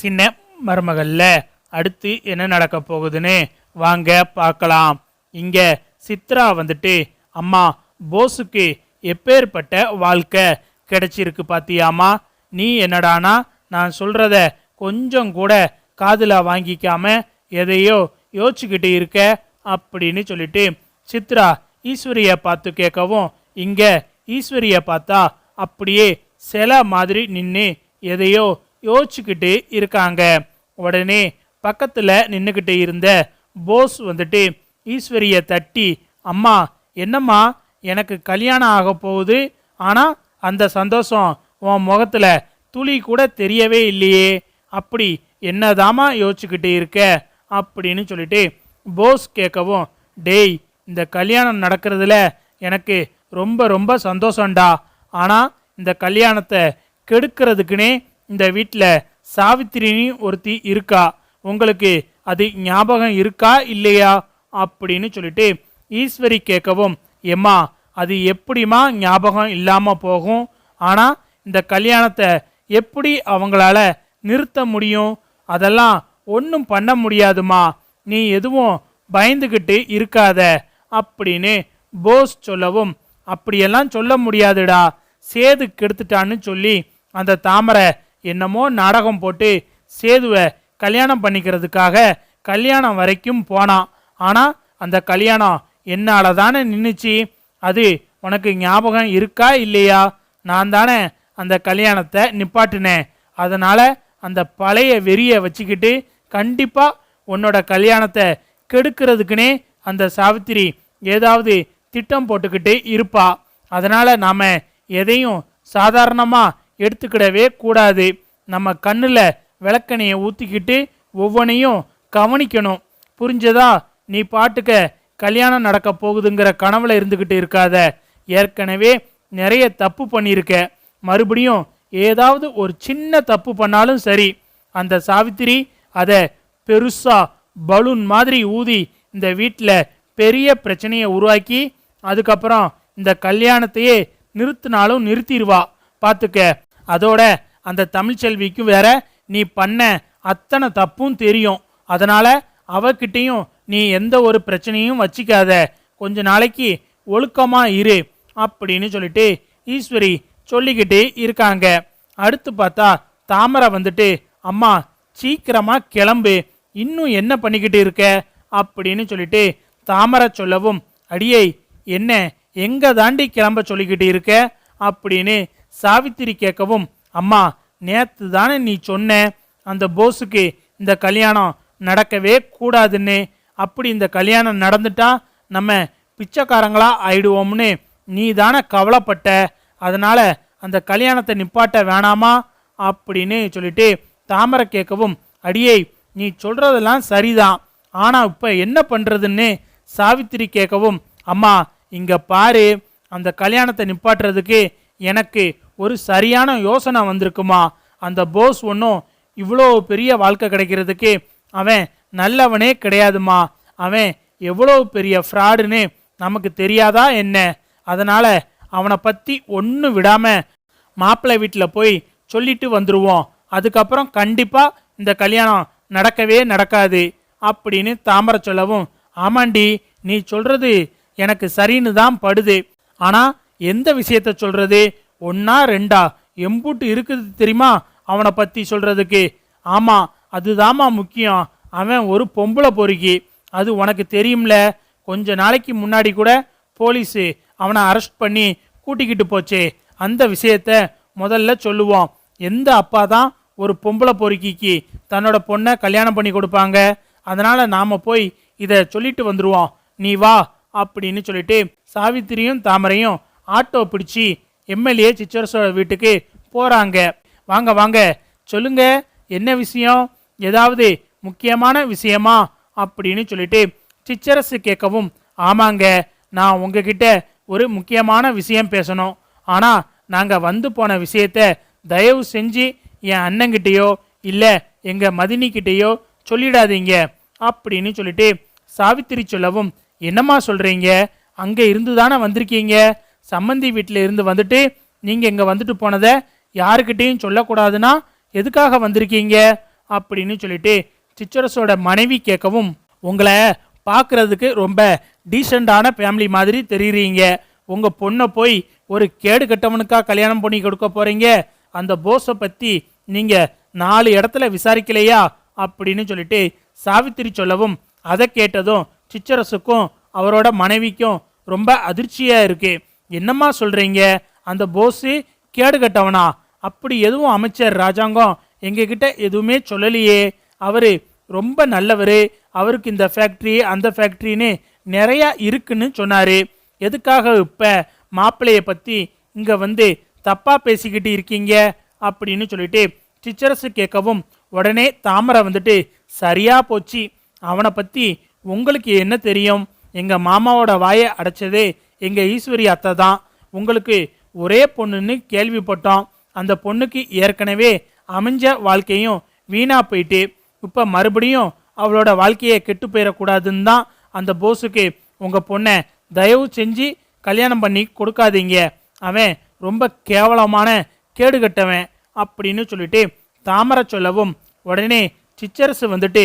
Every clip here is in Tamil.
சின்ன மருமகள்ல அடுத்து என்ன நடக்க போகுதுன்னு வாங்க பார்க்கலாம். இங்க சித்ரா வந்துட்டு அம்மா போஸுக்கு எப்பேற்பட்ட வாழ்க்கை கிடைச்சிருக்கு பாத்தியாமா நீ என்னடானா? நான் சொல்றத கொஞ்சம் கூட காதில் வாங்கிக்காம எதையோ யோசிச்சுக்கிட்டு இருக்க அப்படின்னு சொல்லிட்டு சித்ரா ஈஸ்வரிய பார்த்து கேட்கவும் இங்க ஈஸ்வரிய பார்த்தா அப்படியே சிலை மாதிரி நின்று எதையோ யோசிச்சுக்கிட்டு இருக்காங்க. உடனே பக்கத்தில் நின்றுக்கிட்டு இருந்த போஸ் வந்துட்டு ஈஸ்வரியை தட்டி அம்மா என்னம்மா எனக்கு கல்யாணம் ஆக போகுது. ஆனால் அந்த சந்தோஷம் உன் முகத்தில் துளி கூட தெரியவே இல்லையே. அப்படி என்னதாம்மா யோசிச்சுக்கிட்டு இருக்க? அப்படின்னு சொல்லிட்டு போஸ் கேட்கவும் டேய் இந்த கல்யாணம் நடக்கிறதுல எனக்கு ரொம்ப ரொம்ப சந்தோஷம்டா. ஆனால் இந்த கல்யாணத்தை கெடுக்கிறதுக்குனே இந்த வீட்டில் சாவித்திரினி ஒருத்தி இருக்கா? உங்களுக்கு அது ஞாபகம் இருக்கா இல்லையா? அப்படின்னு சொல்லிட்டு ஈஸ்வரி கேட்கவும் எம்மா அது எப்படிம்மா ஞாபகம் இல்லாமல் போகும்? ஆனால் இந்த கல்யாணத்தை எப்படி அவங்களால நிறுத்த முடியும்? அதெல்லாம் ஒன்றும் பண்ண முடியாதுமா நீ எதுவும் பயந்துக்கிட்டு இருக்காத அப்படின்னு போஸ் சொல்லவும் அப்படியெல்லாம் சொல்ல முடியாதுடா. சேது கெடுத்துட்டான்னு சொல்லி அந்த தாமரை என்னமோ நாடகம் போட்டு சேதுவை கல்யாணம் பண்ணிக்கிறதுக்காக கல்யாணம் வரைக்கும் போனான். ஆனால் அந்த கல்யாணம் என்னால் தானே நின்றுச்சு அது உனக்கு ஞாபகம் இருக்கா இல்லையா? நான் தானே அந்த கல்யாணத்தை நிப்பாட்டினேன். அதனால் அந்த பழைய வெறியை வச்சுக்கிட்டு கண்டிப்பாக உன்னோட கல்யாணத்தை கெடுக்கிறதுக்குனே அந்த சாவித்திரி ஏதாவது திட்டம் போட்டுக்கிட்டு இருப்பா. அதனால் நாம் எதையும் சாதாரணமாக எடுத்துக்கிடவே கூடாது. நம்ம கண்ணில் விளக்கணையை ஊற்றிக்கிட்டு ஒவ்வொன்றையும் கவனிக்கணும். புரிஞ்சதா? நீ பாட்டுக்க கல்யாணம் நடக்க போகுதுங்கிற கனவுல இருந்துக்கிட்டு இருக்காத. ஏற்கனவே நிறைய தப்பு பண்ணியிருக்க. மறுபடியும் ஏதாவது ஒரு சின்ன தப்பு பண்ணாலும் சரி அந்த சாவித்திரி அதை பெருசா பலூன் மாதிரி ஊதி இந்த வீட்டில் பெரிய பிரச்சனையை உருவாக்கி அதுக்கப்புறம் இந்த கல்யாணத்தையே நிறுத்தினாலும் நிறுத்திடுவா. பார்த்துக்க அதோட அந்த தமிழ்ச்செல்விக்கும் வேற நீ பண்ண அத்தனை தப்பும் தெரியும். அதனால் அவகிட்டையும் நீ எந்த ஒரு பிரச்சனையும் வச்சிக்காத. கொஞ்ச நாளைக்கு ஒழுக்கமாக இரு அப்படின்னு சொல்லிட்டு ஈஸ்வரி சொல்லிக்கிட்டே இருக்காங்க. அடுத்து பார்த்தா தாமரை வந்துட்டு அம்மா சீக்கிரமாக கிளம்பு. இன்னும் என்ன பண்ணிக்கிட்டு இருக்க? அப்படின்னு சொல்லிட்டு தாமரை சொல்லவும் அடியை என்ன எங்கே தாண்டி கிளம்ப சொல்லிக்கிட்டு இருக்க? அப்படின்னு சாவித்திரி கேட்கவும் அம்மா நேத்து தானே நீ சொன்ன அந்த போஸுக்கு இந்த கல்யாணம் நடக்கவே கூடாதுன்னு. அப்படி இந்த கல்யாணம் நடந்துட்டா நம்ம பிச்சைக்காரங்களா ஆயிடுவோம்னு நீ தானே கவலைப்பட்ட. அதனால் அந்த கல்யாணத்தை நிப்பாட்ட வேணாமா? அப்படின்னு சொல்லிட்டு தாமரை கேட்கவும் அடியே நீ சொல்கிறதெல்லாம் சரிதான். ஆனால் இப்போ என்ன பண்ணுறதுன்னு சாவித்திரி கேட்கவும் அம்மா இங்கே பாரு. அந்த கல்யாணத்தை நிப்பாட்டுறதுக்கு எனக்கு ஒரு சரியான யோசனை வந்திருக்குமா? அந்த போஸ் ஒன்றும் இவ்வளோ பெரிய வாழ்க்கை கிடைக்கிறதுக்கு அவன் நல்லவனே கிடையாதுமா? அவன் எவ்வளோ பெரிய ஃப்ராடுன்னு நமக்கு தெரியாதா என்ன? அதனால் அவனை பற்றி ஒன்றும் விடாமல் மாப்பிள்ளை வீட்டில் போய் சொல்லிட்டு வந்துடுவோம் அதுக்கப்புறம் கண்டிப்பாக இந்த கல்யாணம் நடக்கவே நடக்காது அப்படின்னு தாமரை சொல்லவும் ஆமாண்டி நீ சொல்கிறது எனக்கு சரின்னு தான் படுது. ஆனால் எந்த விஷயத்த சொல்றது? ஒன்னா ரெண்டா? எம்பூட்டு இருக்குது தெரியுமா? அவனை பத்தி சொல்றதுக்கு. ஆமா அதுதாம்மா முக்கியம். அவன் ஒரு பொம்பளை பொறுக்கி. அது உனக்கு தெரியும்ல? கொஞ்ச நாளைக்கு முன்னாடி கூட போலீஸு அவனை அரெஸ்ட் பண்ணி கூட்டிக்கிட்டு போச்சே. அந்த விஷயத்த முதல்ல சொல்லுவோம். எந்த அப்பா தான் ஒரு பொம்பளை பொறுக்கிக்கு தன்னோட பொண்ணை கல்யாணம் பண்ணி கொடுப்பாங்க? அதனால் நாம் போய் இதை சொல்லிட்டு வந்துடுவோம் நீ வா அப்படின்னு சொல்லிட்டு சாவித்திரியும் தாமரையும் ஆட்டோ பிடிச்சி எம்எல்ஏ சிச்சரசோட வீட்டுக்கு போகிறாங்க வாங்க வாங்க. சொல்லுங்க என்ன விஷயம்? ஏதாவது முக்கியமான விஷயமா? அப்படின்னு சொல்லிட்டு சிச்சரசு கேட்கவும் ஆமாங்க நான் உங்ககிட்ட ஒரு முக்கியமான விஷயம் பேசணும். ஆனால் நாங்கள் வந்து போன விஷயத்த தயவு செஞ்சு என் அண்ணங்கிட்டேயோ இல்லை எங்கள் மதினிக்கிட்டேயோ சொல்லிடாதீங்க. அப்படின்னு சொல்லிட்டு சாவித்திரி சொல்லவும் என்னம்மா சொல்கிறீங்க அங்கே இருந்து தானே வந்திருக்கீங்க? சம்மந்தி வீட்டில் இருந்து வந்துட்டு நீங்கள் இங்கே வந்துட்டு போனதை யாருக்கிட்டேயும் சொல்லக்கூடாதுன்னா எதுக்காக வந்திருக்கீங்க? அப்படின்னு சொல்லிட்டு சிச்சரஸோட மனைவி கேட்கவும் உங்களை பார்க்குறதுக்கு ரொம்ப டீசெண்டான ஃபேமிலி மாதிரி தெரியுறீங்க. உங்கள் பொண்ணை போய் ஒரு கேடு கட்டவனுக்காக கல்யாணம் பண்ணி கொடுக்க போகிறீங்க அந்த போஸை பற்றி நீங்கள் நாலு இடத்துல விசாரிக்கலையா? அப்படின்னு சொல்லிட்டு சாவித்திரி சொல்லவும் அதை கேட்டதும் சிச்சரசுக்கும் அவரோட மனைவிக்கும் ரொம்ப அதிர்ச்சியாக இருக்குது என்னம்மா சொல்கிறீங்க அந்த போஸு கேடு கட்டவனா அப்படி எதுவும் அமைச்சர் ராஜாங்கம் எங்ககிட்ட எதுவுமே சொல்லலையே. அவர் ரொம்ப நல்லவர். அவருக்கு இந்த ஃபேக்ட்ரி அந்த ஃபேக்ட்ரின்னு நிறையா இருக்குன்னு சொன்னார். எதுக்காக இப்போ மாப்பிள்ளையை பற்றி இங்கே வந்து தப்பாக பேசிக்கிட்டு இருக்கீங்க? அப்படின்னு சொல்லிட்டு டீச்சர்ஸு கேட்கவும் உடனே தாமரை வந்துட்டு சரியாக போச்சு. அவனை பற்றி உங்களுக்கு என்ன தெரியும்? எங்கள் மாமாவோட வாயை அடைச்சதே எங்கள் ஈஸ்வரி அத்தை தான். உங்களுக்கு ஒரே பொண்ணுன்னு கேள்விப்பட்டோம். அந்த பொண்ணுக்கு ஏற்கனவே அமைஞ்ச வாழ்க்கையும் வீணாக போயிட்டு இப்போ மறுபடியும் அவளோட வாழ்க்கையை கெட்டு போயிடக்கூடாதுன்னு தான் அந்த போஸுக்கு உங்கள் பொண்ணை தயவு செஞ்சு கல்யாணம் பண்ணி கொடுக்காதீங்க. அவன் ரொம்ப கேவலமான கேடுகட்டவன் அப்படின்னு சொல்லிட்டு தாமரை சொல்லவும் உடனே சிச்சரசு வந்துட்டு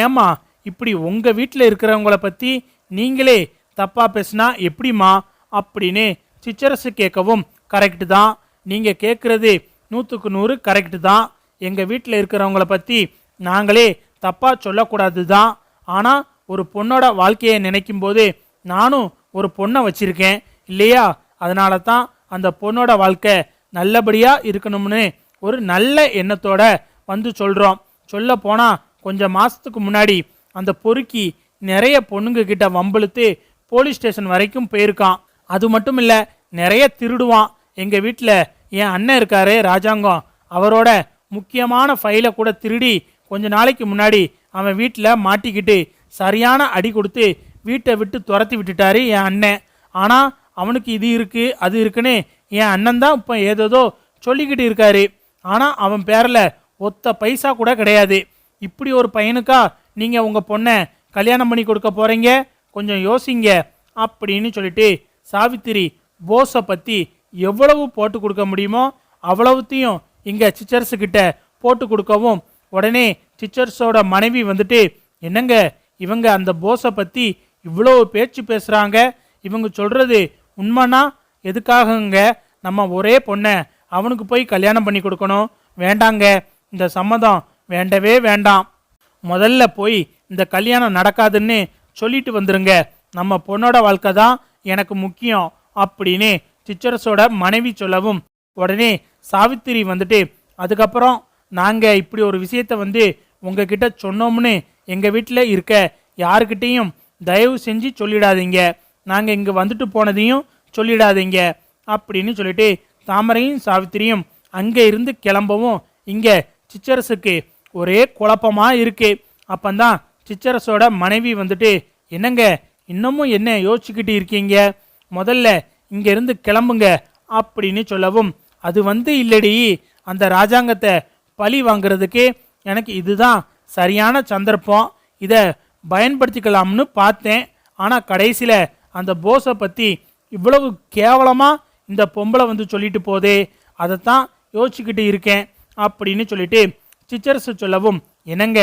ஏமா இப்படி உங்கள் வீட்டில் இருக்கிறவங்கள பற்றி நீங்களே தப்பாக பேசுனா எப்படிம்மா? அப்படின்னு சிச்சரசு கேட்கவும் கரெக்டு தான். நீங்கள் கேட்குறது நூற்றுக்கு நூறு கரெக்டு தான். எங்கள் வீட்டில் இருக்கிறவங்கள பற்றி நாங்களே தப்பாக சொல்லக்கூடாது தான். ஆனால் ஒரு பொண்ணோட வாழ்க்கையை நினைக்கும் போது நானும் ஒரு பொண்ணை வச்சுருக்கேன். இல்லையா? அதனால தான் அந்த பொண்ணோட வாழ்க்கை நல்லபடியாக இருக்கணும்னு ஒரு நல்ல எண்ணத்தோட வந்து சொல்கிறோம் சொல்ல போனால் கொஞ்சம் மாதத்துக்கு முன்னாடி அந்த பொறுக்கி நிறைய பொண்ணுங்க கிட்ட வம்பிழுத்து போலீஸ் ஸ்டேஷன் வரைக்கும் போயிருக்கான். அது மட்டும் இல்லை நிறைய திருடுவான். எங்கள் வீட்டில் என் அண்ணன் இருக்காரு ராஜாங்கம். அவரோட முக்கியமான ஃபைலை கூட திருடி கொஞ்ச நாளைக்கு முன்னாடி அவன் வீட்டில் மாட்டிக்கிட்டு சரியான அடி கொடுத்து வீட்டை விட்டு துரத்தி விட்டுட்டாரு என் அண்ணன். ஆனால் அவனுக்கு இது இருக்குது அது இருக்குன்னு என் அண்ணன் தான் இப்போ ஏதேதோ சொல்லிக்கிட்டு இருக்காரு. ஆனால் அவன் பேரில் ஒத்த பைசா கூட கிடையாது. இப்படி ஒரு பையனுக்கா நீங்கள் உங்கள் பொண்ணை கல்யாணம் பண்ணி கொடுக்க போகிறீங்க கொஞ்சம் யோசிங்க அப்படின்னு சொல்லிட்டு சாவித்திரி போஸை பற்றி எவ்வளவு போட்டு கொடுக்க முடியுமோ அவ்வளவுத்தையும் இங்கே சிச்சர்ஸுக்கிட்ட போட்டு கொடுக்கவும் உடனே சிச்சர்ஸோட மனைவி வந்துட்டு என்னங்க இவங்க அந்த போஸை பற்றி இவ்வளோ பேச்சு பேசுகிறாங்க இவங்க சொல்கிறது உண்மைனா? எதுக்காகங்க நம்ம ஒரே பொண்ணை அவனுக்கு போய் கல்யாணம் பண்ணி கொடுக்கணும்? வேண்டாங்க இந்த சம்மதம் வேண்டவே வேண்டாம். முதல்ல போய் இந்த கல்யாணம் நடக்காதுன்னு சொல்லிட்டு வந்துருங்க. நம்ம பொண்ணோட வாழ்க்கை தான் எனக்கு முக்கியம் அப்படின்னு சிச்சரசோட மனைவி சொல்லவும். உடனே சாவித்திரி வந்துட்டு அதுக்கப்புறம் நாங்கள் இப்படி ஒரு விஷயத்த வந்து உங்ககிட்ட சொன்னோம்னு எங்கள் வீட்டில் இருக்க யாருக்கிட்டேயும் தயவு செஞ்சு சொல்லிடாதீங்க. நாங்கள் இங்கே வந்துட்டு போனதையும் சொல்லிடாதீங்க. அப்படின்னு சொல்லிட்டு தாமரையும் சாவித்திரியும் அங்கே இருந்து கிளம்பவும் இங்கே சிச்சரசுக்கு ஒரே குழப்பமாக இருக்குது அப்போந்தான் சிச்சரசோட மனைவி வந்துட்டு என்னங்க இன்னமும் என்ன யோசிச்சுக்கிட்டு இருக்கீங்க? முதல்ல இங்கேருந்து கிளம்புங்க அப்படின்னு சொல்லவும் அது வந்து இல்லடி அந்த ராஜாங்கத்தை பழி வாங்குறதுக்கு எனக்கு இதுதான் சரியான சந்தர்ப்பம். இதை பயன்படுத்திக்கலாம்னு பார்த்தேன். ஆனால் கடைசியில் அந்த போஸை பற்றி இவ்வளவு கேவலமாக இந்த பொம்பளை வந்து சொல்லிட்டு போதே அதைத்தான் யோசிச்சுக்கிட்டு இருக்கேன் அப்படின்னு சொல்லிட்டு சிச்சரசு சொல்லவும் என்னங்க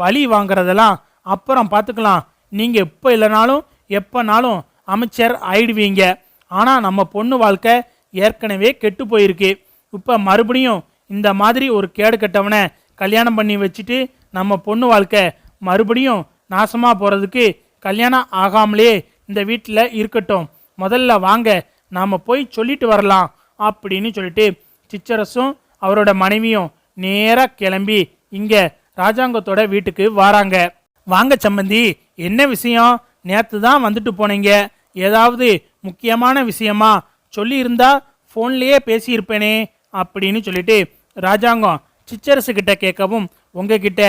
பழி வாங்குறதெல்லாம் அப்புறம் பார்த்துக்கலாம். நீங்கள் எப்போ இல்லைனாலும் எப்போனாலும் அமைச்சர் ஆயிடுவீங்க. ஆனால் நம்ம பொண்ணு வாழ்க்கை ஏற்கனவே கெட்டு போயிருக்கு. இப்போ மறுபடியும் இந்த மாதிரி ஒரு கேடு கட்டவனை கல்யாணம் பண்ணி வச்சுட்டு நம்ம பொண்ணு வாழ்க்கை மறுபடியும் நாசமாக போகிறதுக்கு கல்யாணம் ஆகாமலே இந்த வீட்டில் இருக்கட்டும். முதல்ல வாங்க நாம் போய் சொல்லிட்டு வரலாம் அப்படின்னு சொல்லிட்டு சிச்சரசும் அவரோட மனைவியும் நேராக கிளம்பி இங்கே ராஜாங்கத்தோட வீட்டுக்கு வராங்க. வாங்க சம்மந்தி என்ன விஷயம்? நேற்று தான் வந்துட்டு போனீங்க. ஏதாவது முக்கியமான விஷயமா? சொல்லியிருந்தா ஃபோன்லேயே பேசியிருப்பேனே அப்படின்னு சொல்லிட்டு ராஜாங்கம் சிச்சரசு கிட்ட கேட்கவும் உங்ககிட்ட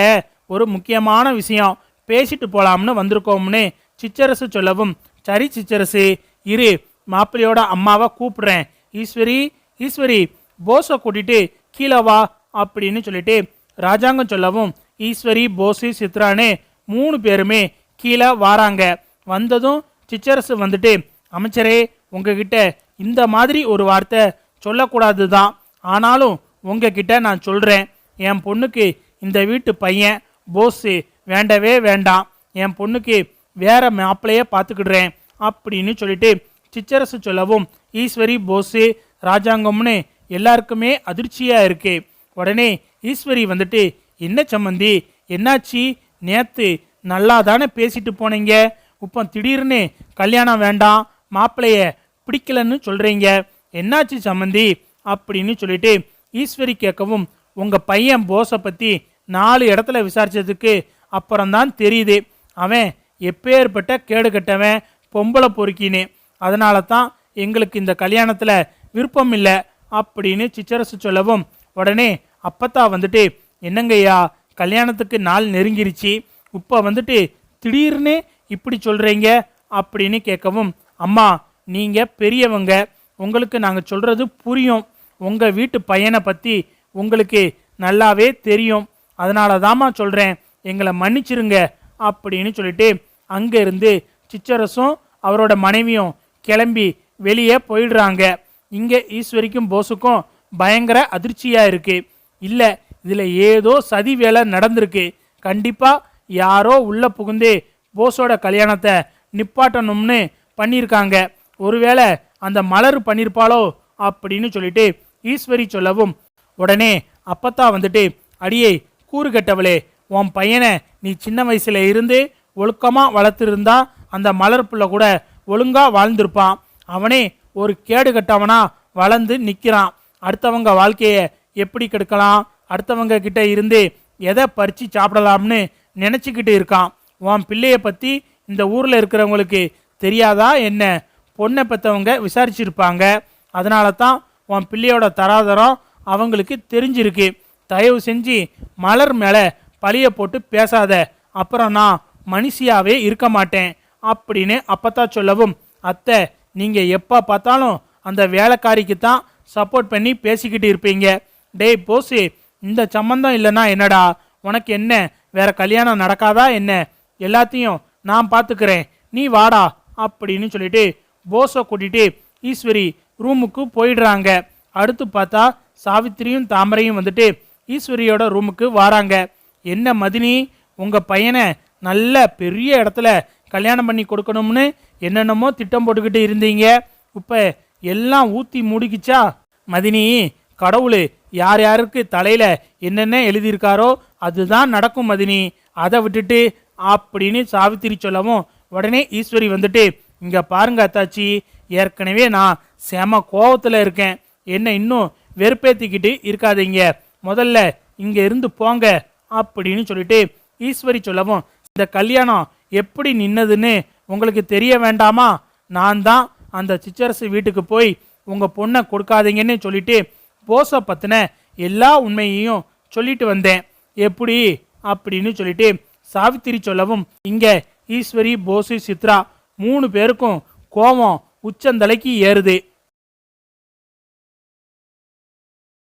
ஒரு முக்கியமான விஷயம். பேசிட்டு போலாம்னு வந்திருக்கோம்னு சிச்சரசு சொல்லவும் சரி சிச்சரசு இரு மாப்பிள்ளையோட அம்மாவை கூப்பிடுறேன். ஈஸ்வரி ஈஸ்வரி போஸை கூட்டிட்டு கீழே வா அப்படின்னு சொல்லிட்டு ராஜாங்கம் சொல்லவும் ஈஸ்வரி போஸு சித்ரானே மூணு பேருமே கீழே வாராங்க. வந்ததும் சிச்சரசு வந்துட்டு அமைச்சரே உங்ககிட்ட இந்த மாதிரி ஒரு வார்த்தை சொல்லக்கூடாது தான் ஆனாலும் உங்ககிட்ட நான் சொல்கிறேன் என் பொண்ணுக்கு இந்த வீட்டு பையன் போஸு வேண்டவே வேண்டாம். என் பொண்ணுக்கு வேற மாப்பிளைய பார்த்துக்கிடுறேன் அப்படின்னு சொல்லிட்டு சிச்சரசு சொல்லவும் ஈஸ்வரி போஸு ராஜாங்கம்னு எல்லாருக்குமே அதிர்ச்சியாக இருக்கு. உடனே ஈஸ்வரி வந்துட்டு என்ன சம்மந்தி என்னாச்சு? நேத்து நல்லா தானே பேசிட்டு போனீங்க? இப்போ திடீர்னு கல்யாணம் வேண்டாம் மாப்பிளைய பிடிக்கலன்னு சொல்கிறீங்க என்னாச்சு சம்மந்தி அப்படின்னு சொல்லிட்டு ஈஸ்வரி கேட்கவும் உங்கள் பையன் போஸை பற்றி நாலு இடத்துல விசாரித்ததுக்கு அப்புறம்தான் தெரியுது. அவன் எப்பேற்பட்ட கேடு கட்டவன் பொம்பளை பொறுக்கின்னு. அதனால தான் எங்களுக்கு இந்த கல்யாணத்தில் விருப்பம் இல்லை. அப்படின்னு சிச்சரசு சொல்லவும் உடனே அப்பத்தா வந்துட்டு என்னங்கய்யா கல்யாணத்துக்கு நாள் நெருங்கிருச்சு. இப்போ வந்துட்டு திடீர்னு இப்படி சொல்கிறீங்க அப்படின்னு கேட்கவும் அம்மா நீங்கள் பெரியவங்க. உங்களுக்கு நாங்கள் சொல்கிறது புரியும். உங்கள் வீட்டு பையனை பற்றி உங்களுக்கு நல்லாவே தெரியும். அதனால தாம்மா சொல்கிறேன் எங்களை மன்னிச்சிருங்க. அப்படின்னு சொல்லிட்டு அங்கேருந்து சிச்சரசும் அவரோட மனைவியும் கிளம்பி வெளியே போயிடுறாங்க. இங்கே ஈஸ்வரிக்கும் போஸுக்கும் பயங்கர அதிர்ச்சியாக இருக்குது இல்லை இதில் ஏதோ சதி வேலை நடந்திருக்கு. கண்டிப்பாக யாரோ உள்ளே புகுந்து போஸோட கல்யாணத்தை நிப்பாட்டணும்னு பண்ணியிருக்காங்க ஒருவேளை அந்த மலர் பண்ணியிருப்பாளோ அப்படின்னு சொல்லிட்டு ஈஸ்வரி சொல்லவும் உடனே அப்பத்தா வந்துட்டு அடியே கூறு கெட்டவளே உன் பையனை நீ சின்ன வயசில் இருந்து ஒழுக்கமாக வளர்த்துருந்தா அந்த மலர் புள்ள கூட ஒழுங்காக வாழ்ந்திருப்பான். அவனே ஒரு கேடு கட்டவனா வளர்ந்து நிற்கிறான் அடுத்தவங்க வாழ்க்கையை எப்படி கெடுக்கலாம்? அடுத்தவங்க கிட்ட இருந்து எதை பறித்து சாப்பிடலாம்னு நினச்சிக்கிட்டு இருக்கான். உன் பிள்ளையை பற்றி இந்த ஊரில் இருக்கிறவங்களுக்கு தெரியாதா என்ன? பொண்ணை பெற்றவங்க விசாரிச்சிருப்பாங்க. அதனால தான் உன் பிள்ளையோட தராதரம் அவங்களுக்கு தெரிஞ்சிருக்கு. தயவு செஞ்சு மலர் மேலே பழிய போட்டு பேசாத. அப்புறம் நான் மனுஷியாவே இருக்க மாட்டேன் அப்படின்னு அப்பத்தா சொல்லவும் அத்தை நீங்கள் எப்போ பார்த்தாலும் அந்த வேலைக்காரிக்கு தான் சப்போர்ட் பண்ணி பேசிக்கிட்டு இருப்பீங்க. டேய் போசி இந்த சம்மந்தம் இல்லைன்னா என்னடா? உனக்கு என்ன? வேற கல்யாணம் நடக்காதா என்ன? எல்லாத்தையும் நான் பார்த்துக்கிறேன். நீ வாடா அப்படின்னு சொல்லிட்டு போஸை கூட்டிட்டு ஈஸ்வரி ரூமுக்கு போயிடுறாங்க. அடுத்து பார்த்தா சாவித்திரியும் தாமரையும் வந்துட்டு ஈஸ்வரியோட ரூமுக்கு வராங்க. என்ன மதினி உங்கள் பையனை நல்ல பெரிய இடத்துல கல்யாணம் பண்ணி கொடுக்கணும்னு என்னென்னமோ திட்டம் போட்டுக்கிட்டு இருந்தீங்க. இப்போ எல்லாம் ஊற்றி மூடிக்கிச்சா? மதினி கடவுள் யார் யாருக்கு தலையில் என்னென்ன எழுதியிருக்காரோ அதுதான் நடக்கும் மதினி. அதை விட்டுட்டு அப்படின்னு சாவித்திரி சொல்லவும் உடனே ஈஸ்வரி வந்துட்டு இங்கே பாருங்க அத்தாச்சி ஏற்கனவே நான் செம கோவத்தில் இருக்கேன். என்ன இன்னும் வெறுப்பேற்றிக்கிட்டு இருக்காதீங்க. முதல்ல இங்கே இருந்து போங்க அப்படின்னு சொல்லிட்டு ஈஸ்வரி சொல்லவும் இந்த கல்யாணம் எப்படி நின்னதுன்னு உங்களுக்கு தெரிய வேண்டாமா? நான் தான் அந்த சிச்சரசு வீட்டுக்கு போய் உங்கள் பொண்ணை கொடுக்காதீங்கன்னு சொல்லிட்டு போஸை பற்றின எல்லா உண்மையையும் சொல்லிட்டு வந்தேன். எப்படி? அப்படின்னு சொல்லிட்டு சாவித்திரி சொல்லவும் இங்கே ஈஸ்வரி போசு சித்ரா மூணு பேருக்கும் கோபம் உச்சந்தலைக்கு ஏறுது.